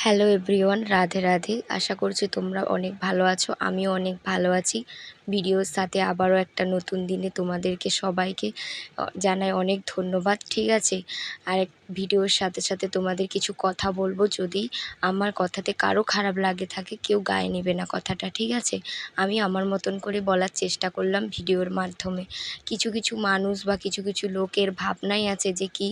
Hello everyone Radhe Radhe আশা করছি তোমরা অনেক ভালো আছো আমিও অনেক ভালো আছি। ভিডিওর সাথে আবারও একটা নতুন দিনে তোমাদেরকে সবাইকে জানাই অনেক ধন্যবাদ, ঠিক আছে? আর এক ভিডিওর সাথে সাথে তোমাদের কিছু কথা বলব, যদি আমার কথাতে কারও খারাপ লাগে থাকে, কেউ গায়ে নেবে না কথাটা, ঠিক আছে? আমি আমার মতন করে বলার চেষ্টা করলাম ভিডিওর মাধ্যমে। কিছু কিছু মানুষ বা কিছু কিছু লোকের ভাবনাই আছে যে কি,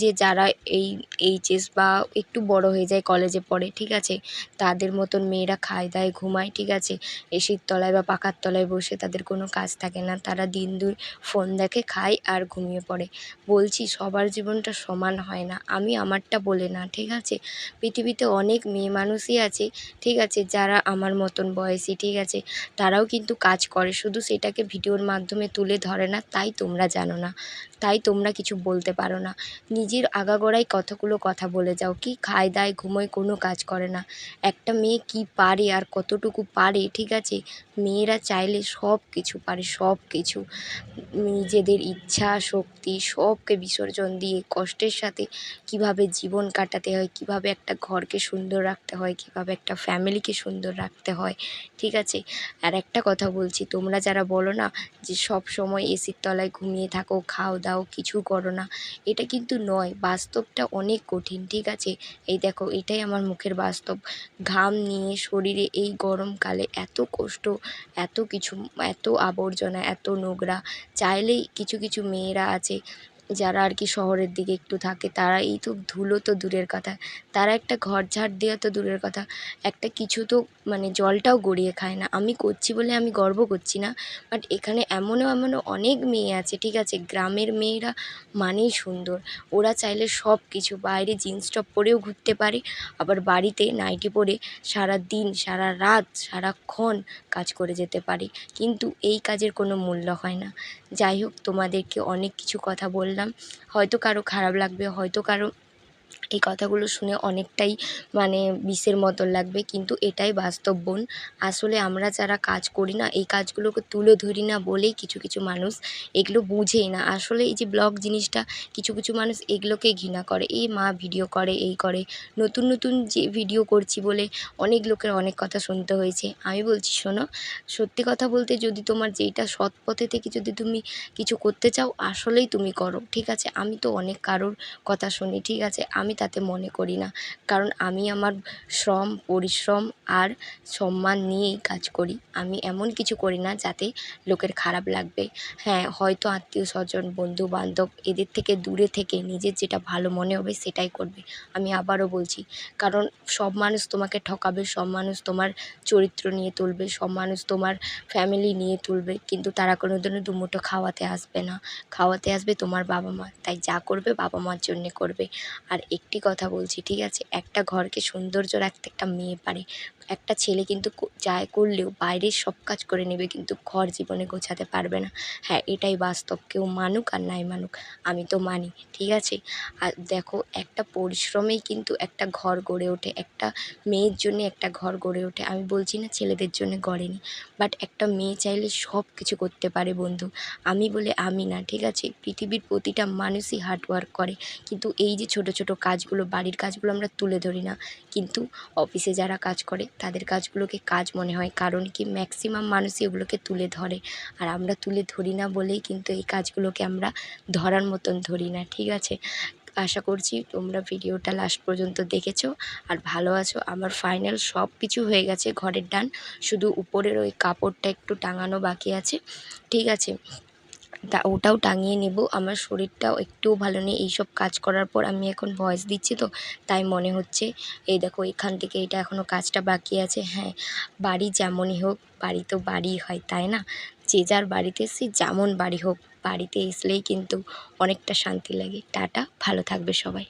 যে যারা এই এইচএস বা একটু বড় হয়ে যায় কলেজে পড়ে, ঠিক আছে? তাদের মতন মেয়েরা খায় দায় ঘুমায়, ঠিক আছে? এসির তলায় বা পাকার তলায় বসে তাদের কোনো কাজ থাকে না। তারা দিন দুই ফোন দেখে খায় আর ঘুমিয়ে পড়ে। বলছি, সবার জীবনটা সমান হয় না। আমি আমারটা বলে না, ঠিক আছে? পৃথিবীতে অনেক মেয়ে মানুষই আছে, ঠিক আছে? যারা আমার মতন বয়সী, ঠিক আছে? তারাও কিন্তু কাজ করে, শুধু সেটাকে ভিডিওর মাধ্যমে তুলে ধরে না, তাই তোমরা জানো না। তাই তোমরা কিছু বলতে পারো না। নিজের আগাগোড়াই কতগুলো কথা বলে যাও। কি খায়, দায়, ঘুমোয়, কোনো কাজ করে না। একটা মেয়ে কি পারে আর কতটুকু পারে, ঠিক আছে? মেয়েরা চাইলে সব কিছু পারে সব কিছু নিজেদের ইচ্ছা, শক্তি, সবকে বিসর্জন দিয়ে কষ্টের সাথে কীভাবে জীবন কাটাতে হয়, কীভাবে একটা ঘরকে সুন্দর রাখতে হয়, কীভাবে একটা ফ্যামিলিকে সুন্দর রাখতে হয়, ঠিক আছে? আর একটা কথা বলছি, তোমরা যারা বলো না যে সব সময় এসির তলায় ঘুমিয়ে থাকো, খাও দাও, কিছু করো না, এটা কিন্তু নয়, বাস্তবটা অনেক কঠিন, ঠিক আছে? এই দেখো, এটাই আমার মুখের বাস্তব। ঘাম নিয়ে শরীরে এই গরমকালে এত কষ্ট, এত কিছু এত আবর্জনা এত নোংরা। চাইলেই কিছু কিছু মেয়েরা আছে যারা আর কি শহরের দিকে একটু থাকে, তারা এই তো ধুলো তো দূরের কথা। তারা একটা ঘর ঝাড় দেওয়া তো দূরের কথা। একটা কিছু তো মানে জলটাও গড়িয়ে খায় না। আমি করছি বলে আমি গর্ব করছি না বাট এখানে এমনও এমনও অনেক মেয়ে আছে, ঠিক আছে? গ্রামের মেয়েরা মানেই সুন্দর। ওরা চাইলে সব কিছু বাইরে জিন্স টপ পরেও ঘুরতে পারে, আবার বাড়িতে নাইটি পরে সারা দিন, সারা রাত, সারাক্ষণ কাজ করে যেতে পারে। কিন্তু এই কাজের কোনো মূল্য হয় না। যাই হোক, তোমাদেরকে অনেক কিছু কথা বললাম। হয়তো কারও খারাপ লাগবে হয়তো কারও এই কথাগুলো শুনে অনেকটাই মানে বিষের মতন লাগবে, কিন্তু এটাই বাস্তব বোন। আসলে আমরা যারা কাজ করি না, এই কাজগুলোকে তুলে ধরি না বলেই কিছু কিছু মানুষ এগুলো বুঝেই না। আসলে এই যে ব্লগ জিনিসটা, কিছু কিছু মানুষ এগুলোকে ঘৃণা করে। এই মা ভিডিও করে, এই করে। নতুন নতুন যে ভিডিও করছি বলে অনেক লোকের অনেক কথা শুনতে হয়েছে। আমি বলছি, শোনো, সত্যি কথা বলতে যদি তোমার যেইটা সৎ পথে থেকে যদি তুমি কিছু করতে চাও, আসলেই তুমি করো। ঠিক আছে? আমি তো অনেক কারোর কথা শুনি, ঠিক আছে? আমি তাতে মনে করি না। কারণ আমি আমার শ্রম, পরিশ্রম আর সম্মান নিয়েই কাজ করি। আমি এমন কিছু করি না যাতে লোকের খারাপ লাগবে। হ্যাঁ হয়তো আত্মীয় স্বজন বন্ধু বান্ধব এদের থেকে দূরে থেকে নিজের যেটা ভালো মনে হবে সেটাই করবে। আমি আবারও বলছি, কারণ সব মানুষ তোমাকে ঠকাবে, সব মানুষ তোমার চরিত্র নিয়ে তুলবে, সব মানুষ তোমার ফ্যামিলি নিয়ে তুলবে, কিন্তু তারা কোনো দিনও দুমুঠো খাওয়াতে আসবে না। খাওয়াতে আসবে তোমার বাবা মা, তাই যা করবে বাবা মার জন্যে করবে। আর একটি কথা বলছি ঠিক আছে? একটা ঘরকে সৌন্দর্য রাখতে একটা মেয়ে পারে। একটা ছেলে কিন্তু যাই করলেও বাইরের সব কাজ করে নেবে কিন্তু ঘর জীবনে গোছাতে পারবে না। হ্যাঁ এটাই বাস্তব। কেউ মানুক আর নাই মানুক, আমি তো মানি, ঠিক আছে? আর দেখো, একটা পরিশ্রমেই কিন্তু একটা ঘর গড়ে ওঠে। একটা মেয়ের জন্যে একটা ঘর গড়ে ওঠে। আমি বলছি না ছেলেদের জন্য গড়েনি বাট একটা মেয়ে চাইলে সব কিছু করতে পারে বন্ধু। আমি বলে আমি না, ঠিক আছে? পৃথিবীর প্রতিটা মানুষই হার্ডওয়ার্ক করে। কিন্তু এই যে ছোট ছোট কাজগুলো, বাড়ির কাজগুলো আমরা তুলে ধরি না। কিন্তু অফিসে যারা কাজ করে তাদের কাজগুলোকে কাজ মনে হয়, কারণ কি ম্যাক্সিমাম মানুষই ওগুলোকে তুলে ধরে। আর আমরা তুলে ধরি না বলেই কিন্তু এই কাজগুলোকে আমরা ধরার মতন ধরি না, ঠিক আছে? আশা করছি তোমরা ভিডিওটা লাস্ট পর্যন্ত দেখেছ, আর ভালো আছো। আমার ফাইনাল সব কিছু হয়ে গেছে, ঘরের ডান। শুধু উপরের ওই কাপড়টা একটু টাঙানো বাকি আছে, ঠিক আছে? তা ওটাও টাঙিয়ে নেব। আমার শরীরটাও একটুও ভালো নেই, এইসব কাজ করার পর আমি এখন ভয়েস দিচ্ছি তো, তাই মনে হচ্ছে, এই দেখো এখান থেকে এটা এখনও কাজটা বাকি আছে। হ্যাঁ বাড়ি যেমনই হোক, বাড়ি তো বাড়ি হয়, তাই না? যে যার বাড়িতে সে যেমন বাড়ি হোক, বাড়িতে এসলেই কিন্তু অনেকটা শান্তি লাগে। টাটা, ভালো থাকবে সবাই।